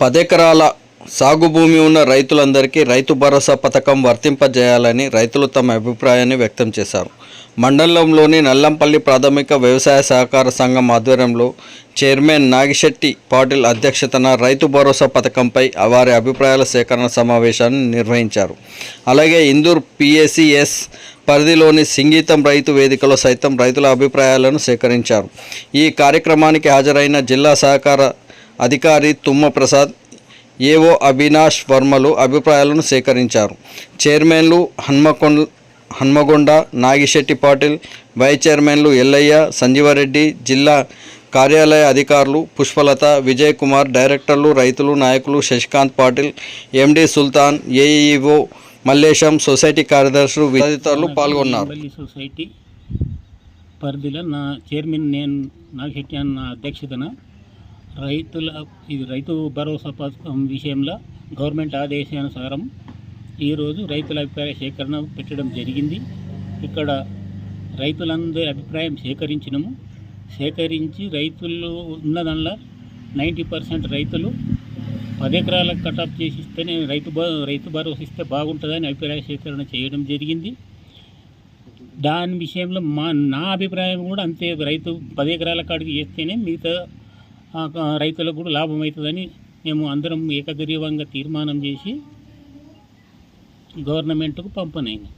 పదెకరాల సాగు భూమి ఉన్న రైతులందరికీ రైతు భరోసా పథకం వర్తింపజేయాలని రైతులు తమ అభిప్రాయాన్ని వ్యక్తం చేశారు. మండలంలోని నల్లంపల్లి ప్రాథమిక వ్యవసాయ సహకార సంఘం ఆధ్వర్యంలో చైర్మన్ నాగిశెట్టి పాటిల్ అధ్యక్షతన రైతు భరోసా పథకంపై వారి అభిప్రాయాల సేకరణ సమావేశాన్ని నిర్వహించారు. అలాగే ఇందూర్ పిఎసిఎస్ పరిధిలోని సింగీతం రైతు వేదికలో సైతం రైతుల అభిప్రాయాలను సేకరించారు. ఈ కార్యక్రమానికి హాజరైన జిల్లా సహకార అధికారి తుమ్మ ప్రసాద్ ఏఓ అవినాష్ వర్మలు అభిప్రాయాలను సేకరించారు. చైర్మన్లు హన్మకొండ హన్మగొండ నాగిశెట్టి పాటిల్ వైస్ చైర్మన్లు ఎల్లయ్య సంజీవారెడ్డి జిల్లా కార్యాలయ అధికారులు పుష్పలత విజయ్ కుమార్ డైరెక్టర్లు రైతులు నాయకులు Shashikant Patil MD Sultan AEO Mallesham society కార్యదర్శులు తదితరులు పాల్గొన్నారు. సొసైటీ పరిధిలో నా చైర్మన్ నేను నాగశెట్టి అన్న అధ్యక్షతన రైతుల ఇది రైతు భరోసా పథకం విషయంలో గవర్నమెంట్ ఆదేశానుసారం ఈరోజు రైతుల అభిప్రాయ సేకరణ పెట్టడం జరిగింది. ఇక్కడ రైతులందరి అభిప్రాయం సేకరించినము. సేకరించి రైతులు ఉన్నదానిలో నైంటీ పర్సెంట్ రైతులు పది ఎకరాలకు కటాప్ చేసి ఇస్తేనే రైతు రైతు భరోసా ఇస్తే బాగుంటుందని అభిప్రాయ సేకరణ చేయడం జరిగింది. దాని విషయంలో మా నా అభిప్రాయం కూడా అంతే. రైతు పది ఎకరాల కాడికి చేస్తేనే మిగతా రైతులకు కూడా లాభం అవుతుందని మేము అందరం ఏకగ్రీవంగా తీర్మానం చేసి గవర్నమెంట్కు పంపనైంది.